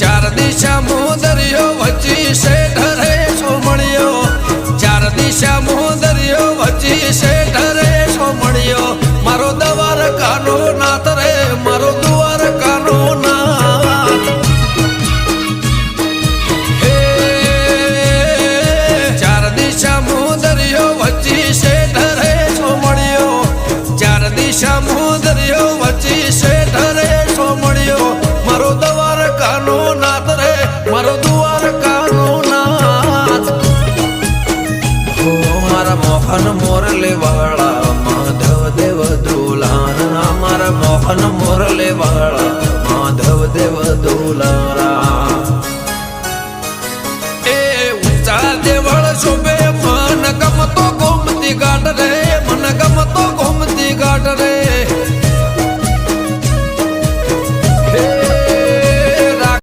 ચાર દિશા મોદરિયો વચી છે ઢરે સોમણ્યો ચાર દિશા મોદરિયો વચી છે ઢરે સોમણ્યો મારો દવાર કાનો મોહન મોરલે વાળા માધવ દેવ દોલારા. મારા મોહન મોરલે વાળા માધવ દેવ દોલારા. એ ઊંચા